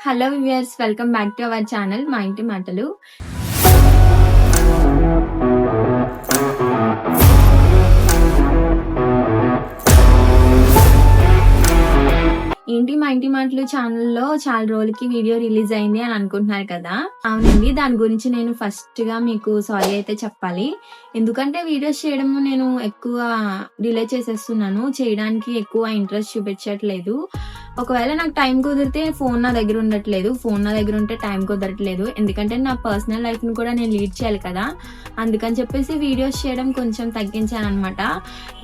Hello viewers welcome back to our channel మా ఇంటి మాటలు ఏంటి మా ఇంటి మాటలు ఛానల్లో చాలా రోజులకి వీడియో రిలీజ్ అయింది అని అనుకుంటున్నారు కదా? అవునండి దాని గురించి నేను ఫస్ట్గా మీకు సారీ అయితే చెప్పాలి. ఎందుకంటే వీడియోస్ చేయడము నేను ఎక్కువ డిలే చేసేస్తున్నాను. చేయడానికి ఎక్కువ ఇంట్రెస్ట్ చూపించట్లేదు. ఒకవేళ నాకు టైం కుదిరితే ఫోన్ నా దగ్గర ఉండట్లేదు. ఫోన్ నా దగ్గర ఉంటే టైం కుదరట్లేదు. ఎందుకంటే నా పర్సనల్ లైఫ్ని కూడా నేను లీడ్ చేయాలి కదా. అందుకని చెప్పేసి వీడియోస్ చేయడం కొంచెం తగ్గించాను అనమాట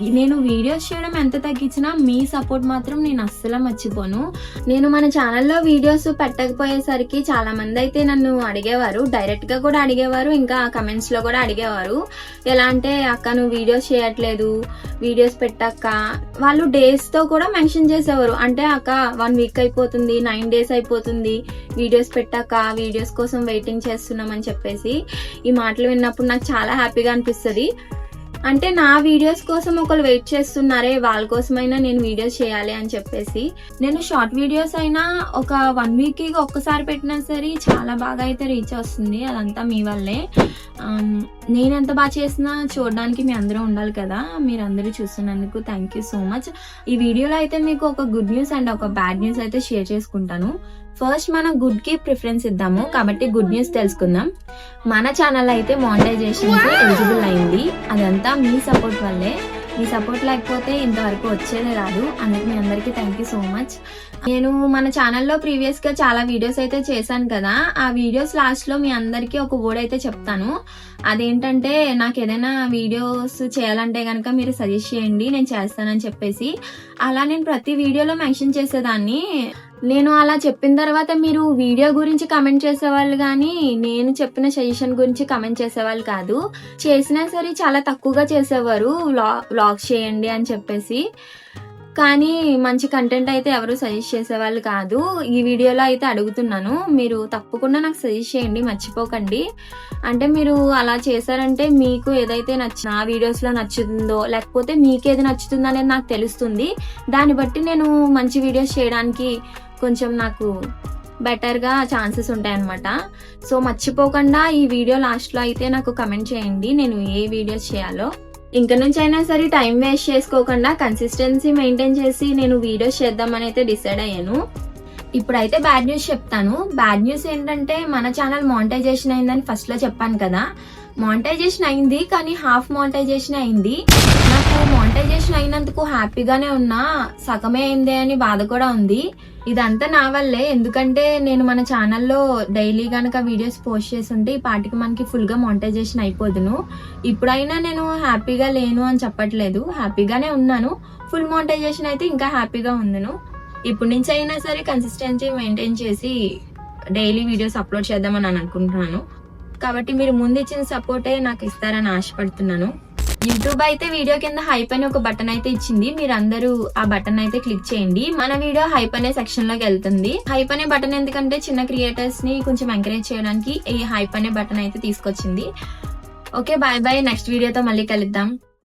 నేను వీడియోస్ చేయడం ఎంత తగ్గించినా మీ సపోర్ట్ మాత్రం నేను అస్సలు మర్చిపోను. నేను మన ఛానల్లో వీడియోస్ పెట్టకపోయేసరికి చాలా మంది అయితే నన్ను అడిగేవారు. డైరెక్ట్గా కూడా అడిగేవారు ఇంకా కమెంట్స్లో కూడా అడిగేవారు. ఎలా అంటే అక్క నువ్వు వీడియోస్ చేయట్లేదు. వీడియోస్ పెట్టక్క. వాళ్ళు డేస్తో కూడా మెన్షన్ చేసేవారు. అంటే అక్క వన్ వీక్ అయిపోతుంది నైన్ డేస్ అయిపోతుంది. వీడియోస్ పెట్టాక వీడియోస్ కోసం వెయిటింగ్ చేస్తున్నాం అని చెప్పేసి ఈ మాటలు విన్నప్పుడు నాకు చాలా హ్యాపీగా అనిపిస్తుంది. అంటే నా వీడియోస్ కోసం ఒకరు వెయిట్ చేస్తున్నారే వాళ్ళ కోసమైనా నేను వీడియోస్ చేయాలి అని చెప్పేసి. నేను షార్ట్ వీడియోస్ అయినా ఒక వన్ వీక్ ఒక్కసారి పెట్టినా సరే చాలా బాగా అయితే రీచ్ వస్తుంది అదంతా మీ వల్లే. నేను ఎంత బాగా చేసినా చూడడానికి మీ అందరూ ఉండాలి కదా మీరు అందరూ చూస్తున్నందుకు థ్యాంక్ యూ సో మచ్ ఈ వీడియోలో అయితే మీకు ఒక గుడ్ న్యూస్ అండ్ ఒక బ్యాడ్ న్యూస్ అయితే షేర్ చేసుకుంటాను. ఫస్ట్ మనం గుడ్కి ప్రిఫరెన్స్ ఇద్దాము. కాబట్టి గుడ్ న్యూస్ తెలుసుకుందాం. మన ఛానల్ అయితే మానిటైజేషన్ ఎలిజిబుల్ అయింది. అదంతా మీ సపోర్ట్ వల్లే. మీ సపోర్ట్ లేకపోతే ఇంతవరకు వచ్చేదే రాదు. అందుకు మీ అందరికీ థ్యాంక్ యూ సో మచ్ నేను మన ఛానల్లో ప్రీవియస్గా చాలా వీడియోస్ అయితే చేశాను కదా. ఆ వీడియోస్ లాస్ట్లో మీ అందరికీ ఒక వర్డ్ అయితే చెప్తాను. అదేంటంటే నాకు ఏదైనా వీడియోస్ చేయాలంటే కనుక మీరు సజెస్ట్ చేయండి. నేను చేస్తానని చెప్పేసి. అలా నేను ప్రతి వీడియోలో మెన్షన్ చేసేదాన్ని. నేను అలా చెప్పిన తర్వాత మీరు వీడియో గురించి కమెంట్ చేసేవాళ్ళు కానీ నేను చెప్పిన సజెషన్ గురించి కమెంట్ చేసేవాళ్ళు కాదు. చేసినా సరే చాలా తక్కువగా చేసేవారు. వ్లాగ్స్ చేయండి అని చెప్పేసి. కానీ మంచి కంటెంట్ అయితే ఎవరు సజెస్ట్ చేసేవాళ్ళు కాదు. ఈ వీడియోలో అయితే అడుగుతున్నాను. మీరు తప్పకుండా నాకు సజెస్ట్ చేయండి మర్చిపోకండి. అంటే మీరు అలా చేశారంటే మీకు ఏదైతే నచ్చిన నా వీడియోస్లో నచ్చుతుందో లేకపోతే మీకు ఏది నచ్చుతుందో అనేది నాకు తెలుస్తుంది. దాన్ని బట్టి నేను మంచి వీడియోస్ చేయడానికి కొంచెం నాకు బెటర్గా ఛాన్సెస్ ఉంటాయన్నమాట. సో మర్చిపోకుండా ఈ వీడియో లాస్ట్లో అయితే నాకు కమెంట్ చేయండి నేను ఏ వీడియోస్ చేయాలో. ఇంక నుంచి అయినా సరే టైం వేస్ట్ చేసుకోకుండా కన్సిస్టెన్సీ మెయింటైన్ చేసి నేను వీడియోస్ చేద్దామని అయితే డిసైడ్ అయ్యాను. ఇప్పుడైతే బ్యాడ్ న్యూస్ చెప్తాను. బ్యాడ్ న్యూస్ ఏంటంటే మన ఛానల్ మానిటైజేషన్ అయిందని ఫస్ట్లో చెప్పాను కదా. మానిటైజేషన్ అయింది కానీ హాఫ్ మానిటైజేషన్ అయింది. మానిటైజేషన్ అయినందుకు హ్యాపీగానే ఉన్నా సగమే అయిందే అని బాధ కూడా ఉంది. ఇదంతా నా వల్లే ఎందుకంటే నేను మన ఛానల్లో డైలీ గనక వీడియోస్ పోస్ట్ చేస్తుంటే ఈ పాటికి మనకి ఫుల్గా మానిటైజేషన్ అయిపోదును. ఇప్పుడైనా నేను హ్యాపీగా లేను అని చెప్పట్లేదు హ్యాపీగానే ఉన్నాను. ఫుల్ మానిటైజేషన్ అయితే ఇంకా హ్యాపీగా ఉందను. ఇప్పటి నుంచి అయినా సరే కన్సిస్టెన్సీ మెయింటైన్ చేసి డైలీ వీడియోస్ అప్లోడ్ చేద్దామని అనుకుంటున్నాను. కాబట్టి మీరు ముందు ఇచ్చిన సపోర్టే నాకు ఇస్తారని ఆశపడుతున్నాను. యూట్యూబ్ అయితే వీడియో కింద హైప్ అని ఒక బటన్ అయితే ఇచ్చింది. మీరు అందరూ ఆ బటన్ అయితే క్లిక్ చేయండి. మన వీడియో హైప్ అనే సెక్షన్లోకి వెళ్తుంది. హైప్ అనే బటన్ ఎందుకంటే చిన్న క్రియేటర్స్ని కొంచెం ఎంకరేజ్ చేయడానికి ఈ హైప్ అనే బటన్ అయితే తీసుకొచ్చింది. Okay bye bye. నెక్స్ట్ వీడియోతో మళ్ళీ కలుద్దాం.